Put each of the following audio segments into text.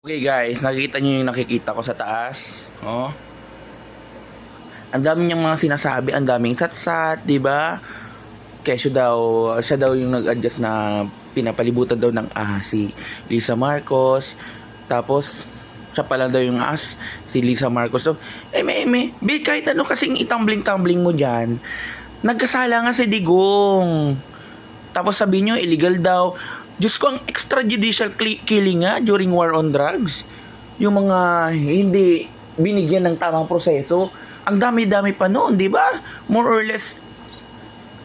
Okay guys, nakikita nyo yung nakikita ko sa taas. Oh. Ang dami niyang mga sinasabi, ang daming satsat, di ba? Kesyo daw, siya daw yung nag-adjust na pinapalibutan daw ng ahas si Lisa Marcos. Tapos, siya pala daw yung ahas, si Lisa Marcos. So, eh, may, may, be, kahit ano kasing itambling-tumbling mo dyan, nagkasala nga si Digong. Tapos sabi nyo, illegal daw. Diyos ko, ang extrajudicial killing nga during war on drugs. Yung mga hindi binigyan ng tamang proseso. Ang dami-dami pa noon, di ba? More or less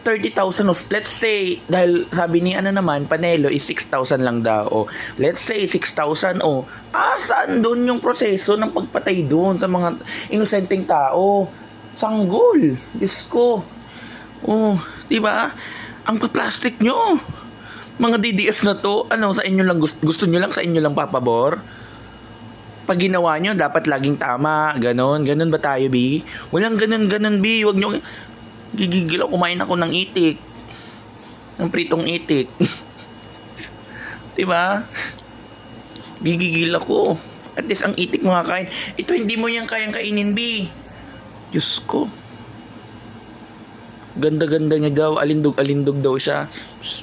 30,000 of, let's say, dahil sabi ni ano naman, Panelo is 6,000 lang daw. O, let's say 6,000 o, ah, saan doon yung proseso ng pagpatay doon sa mga inosenteng tao? Sanggol, Diyos ko. Oh, di ba? Ang plastic nyo. Mga DDS na to, ano, sa inyo lang gusto, gusto nyo lang, sa inyo lang papabor? Pag ginawa nyo, dapat laging tama, ganon, ganon ba tayo, B? Walang ganon, ganon, B. Huwag nyo, gigigil ako, kumain ako ng itik. Ng pritong itik. diba? Gigigil ako. At least ang itik makakain. Ito, hindi mo yan kayang kainin, B. Diyos ko. Ganda-ganda niya daw. Alindog-alindog daw siya.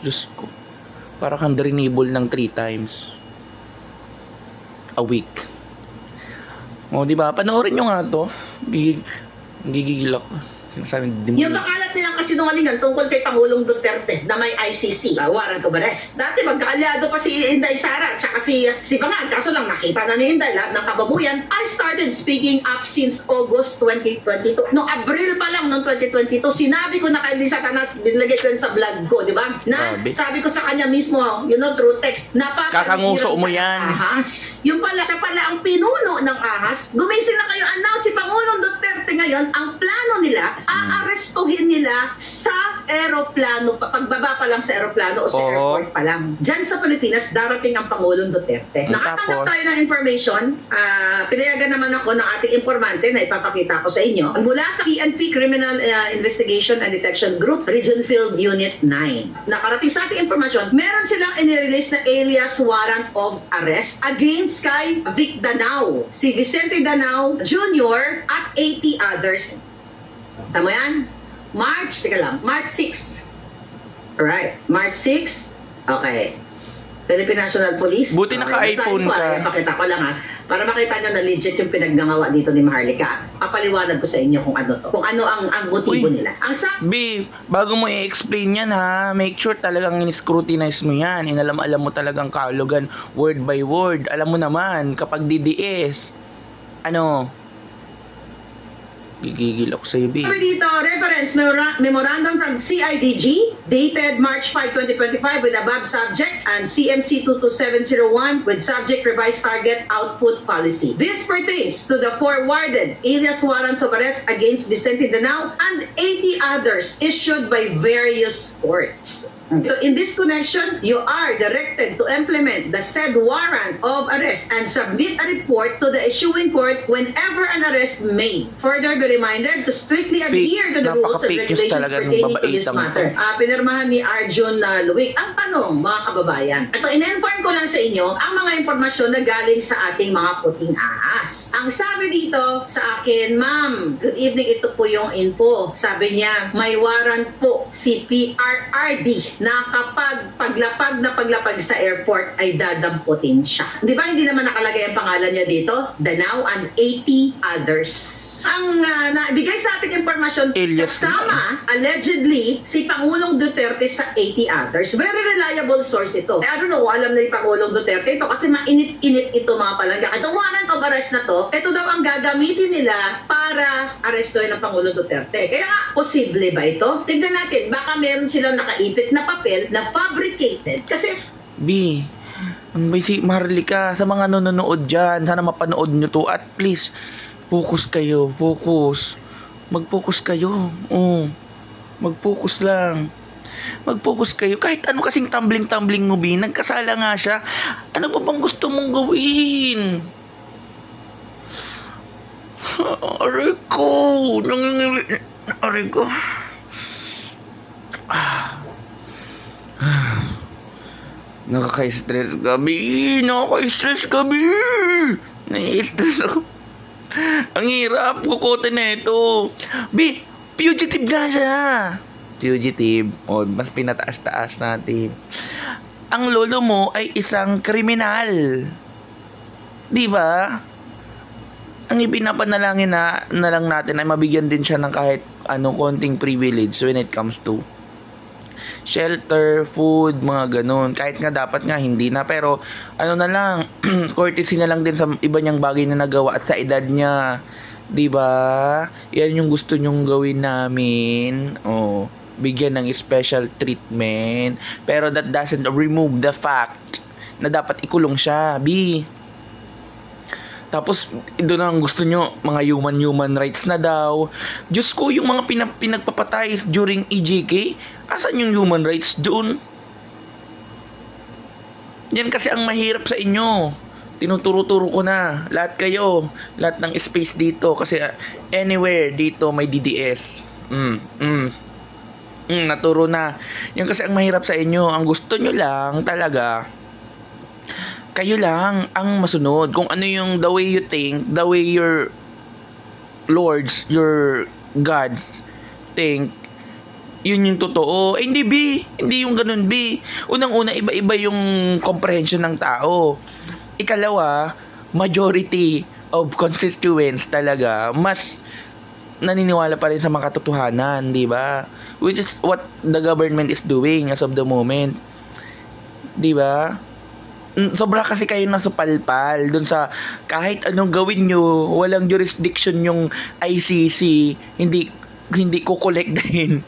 Diyos ko. Para kang drenable ng three times. A week. O, di ba? Panoorin nyo nga to. Gigig- Gigigil ako. Sinasabi, di mo- Makalat nilang kasinungalingan tungkol kay Pangulong Duterte na may ICC, uh, warrant of arrest. Dati magkaalyado pa si Inday Sara at saka si si Pangag. Kaso lang nakita na ni Inday lahat ng kababuyan. I started speaking up since August 2022. No, Abril pa lang noong 2022, sinabi ko na kay Lisa Tanas, binlagay ko yun sa vlog ko, di ba? Na Grabe. sabi ko sa kanya mismo, you know, through text, napaka Kakanguso mo yan. Ahas. Yung pala, siya pala ang pinuno ng ahas. Gumising na kayo, announce si Pangulong Duterte ngayon, ang plano nila, aarestuhin nila sa aeroplano, pa- pagbaba pa lang sa aeroplano o sa Oo. airport pa lang. Diyan sa Pilipinas, darating ang Pangulong Duterte. Hmm, Nakatanggap tapos? tayo ng information, ah, pinayagan naman ako ng ating informante na ipapakita ko sa inyo. Mula sa PNP Criminal ah, Investigation and Detection Group, Region Field Unit 9. Nakarating sa ating informasyon, meron silang inirelease na alias warrant of arrest against kay Vic Danao, si Vicente Danao Jr. at 80 others. Tama yan? March, teka lang, March 6. Alright, March 6. Okay. Philippine National Police. Buti naka-iPhone ka. ah, Pakita ko lang ha. Para makita nyo na legit yung pinagngangawa dito ni Maharlika. Papaliwanag ko sa inyo kung ano to. Kung ano ang, ang motibo Uy. nila. Ang sa... B, bago mo i-explain yan ha, make sure talagang in-scrutinize mo yan. Inalam-alam mo talagang kaulugan word by word. Alam mo naman, kapag DDS, ano, gigigil ako sa'yo, B. Sabi dito, reference memora- memorandum from CIDG dated March 5, 2025 with above subject and CMC 22701 with subject revised target output policy. This pertains to the forwarded alias warrants of arrest against Vicente Danao and 80 others issued by various courts. So in this connection, you are directed to implement the said warrant of arrest and submit a report to the issuing court whenever an arrest made. Further be reminded to strictly adhere to the rules and regulations pertaining to this matter. Ah, pinirmahan ni Arjun uh, Luwig. Ang tanong, mga kababayan, ito, in-inform ko lang sa inyo ang mga impormasyon na galing sa ating mga puting ahas. Ang sabi dito sa akin, Ma'am, good evening, ito po yung info. Sabi niya, may warrant po si PRRD na kapag paglapag na paglapag sa airport ay dadamputin siya. Di ba hindi naman nakalagay ang pangalan niya dito? Danao and 80 others. Ang uh, naibigay sa ating impormasyon, Alias kasama allegedly si Pangulong Duterte sa 80 others. Very reliable source ito. I don't know, alam na ni Pangulong Duterte ito kasi mainit-init ito mga palangga. Itong warrant of arrest na to, ito daw ang gagamitin nila para arestuhin ng Pangulong Duterte. Kaya nga, posible ba ito? Tignan natin, baka meron silang nakaipit na papel na fabricated. Kasi B, ano ba si Marlika sa mga nanonood dyan, sana mapanood nyo to at please focus kayo, focus. Mag-focus kayo. Oh. Mag-focus lang. Mag-focus kayo. Kahit ano kasing tumbling-tumbling mo, B, nagkasala nga siya. Ano ba bang gusto mong gawin? Aray ko. Nangingiwi. Aray ko. Nakaka-stress gabi. Nakaka-stress gabi. Nai-stress ako. Ang hirap. Kukote na ito. Bi, fugitive nga siya. Fugitive. O, mas pinataas-taas natin. Ang lolo mo ay isang kriminal. Di ba? Ang ipinapanalangin na, na lang natin ay mabigyan din siya ng kahit ano konting privilege when it comes to shelter, food, mga ganun. Kahit nga dapat nga hindi na. Pero ano na lang, courtesy na lang din sa iba niyang bagay na nagawa at sa edad niya. 'Di ba? Yan yung gusto niyong gawin namin. Oh, bigyan ng special treatment. Pero that doesn't remove the fact na dapat ikulong siya. B. Tapos, doon ang gusto nyo, mga human-human rights na daw. Diyos ko, yung mga pinag pinagpapatay during EJK, asan yung human rights doon? Yan kasi ang mahirap sa inyo. Tinuturo-turo ko na. Lahat kayo. Lahat ng space dito. Kasi uh, anywhere dito may DDS. Mm, mm. Mm, naturo na. Yan kasi ang mahirap sa inyo. Ang gusto nyo lang talaga, kayo lang ang masunod. Kung ano yung the way you think, the way your lords, your gods think, yun yung totoo. Eh, hindi, B. Hindi yung ganun, B. Unang-una, iba-iba yung comprehension ng tao. Ikalawa, majority of constituents talaga, mas naniniwala pa rin sa mga katotohanan, di ba? Which is what the government is doing as of the moment. Di ba? Sobra kasi kayo nasa palpal dun sa kahit anong gawin nyo, walang jurisdiction yung ICC, hindi hindi ko collect din.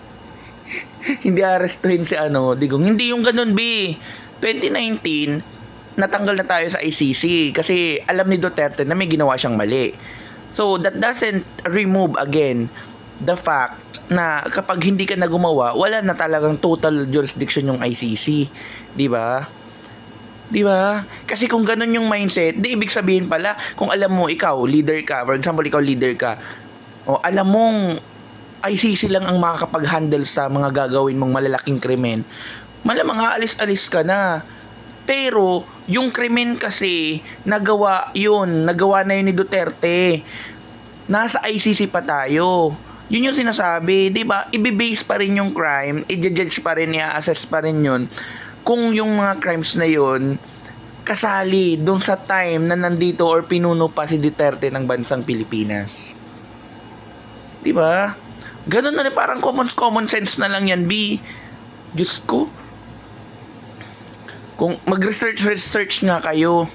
hindi arestuhin si ano, digong. Hindi yung ganun, B. 2019, natanggal na tayo sa ICC kasi alam ni Duterte na may ginawa siyang mali. So, that doesn't remove again the fact na kapag hindi ka na gumawa, wala na talagang total jurisdiction yung ICC. Di ba? Di ba? Kasi kung ganun yung mindset, di ibig sabihin pala, kung alam mo ikaw, leader ka, for example, ikaw leader ka, o alam mong ICC lang ang makakapag-handle sa mga gagawin mong malalaking krimen, malamang aalis-alis ka na. Pero, yung krimen kasi, nagawa yun, nagawa na yun ni Duterte. Nasa ICC pa tayo. Yun yung sinasabi, di ba? Ibe-base pa rin yung crime, i-judge pa rin, i-assess pa rin yun. Kung yung mga crimes na yun, kasali doon sa time na nandito or pinuno pa si Duterte ng bansang Pilipinas. Di ba? Ganun na rin, parang common, common sense na lang yan, B. Diyos ko. Kung mag-research, research nga kayo.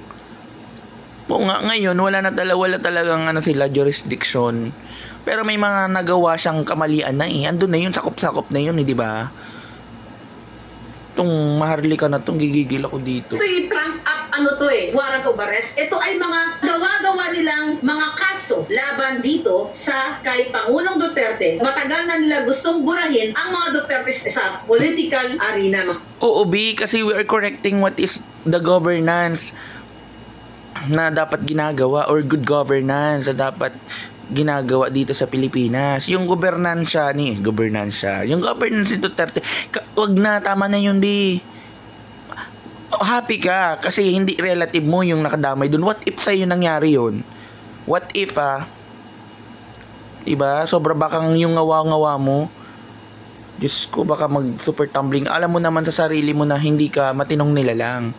Oo nga, ngayon, wala na talaga, wala talagang ano sila, jurisdiction. Pero may mga nagawa siyang kamalian na eh. Andun na yun, sakop-sakop na yun eh, di ba? Itong maharlika na itong gigigil ako dito. Ito yung trump up, ano to eh, warrant of arrest. Ito ay mga gawa-gawa nilang mga kaso laban dito sa kay Pangulong Duterte. Matagal na nila gustong burahin ang mga Duterte sa political arena. Oo, B, kasi we are correcting what is the governance na dapat ginagawa or good governance na dapat ginagawa dito sa Pilipinas. Yung gobernansya ni gobernansya, yung governance ni Duterte, wag na tama na yun, B. Oh, Happy ka kasi hindi relative mo yung nakadamay dun. What if sa'yo nangyari yun? What if ah? Diba? Sobra bakang yung ngawa-ngawa mo. Diyos ko, baka mag super tumbling. Alam mo naman sa sarili mo na hindi ka matinong nilalang.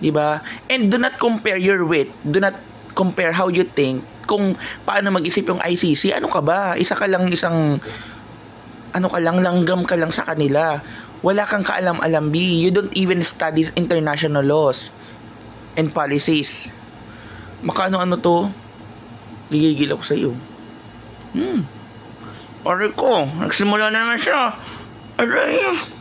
'Di ba? And do not compare your weight. Do not compare how you think kung paano mag-isip yung ICC. Ano ka ba? Isa ka lang isang ano ka lang, langgam ka lang sa kanila. Wala kang kaalam-alam, B. You don't even study international laws and policies. Makano-ano to? Gigigil ako sa iyo. Hmm. Aray ko, nagsimula na naman siya. Aray.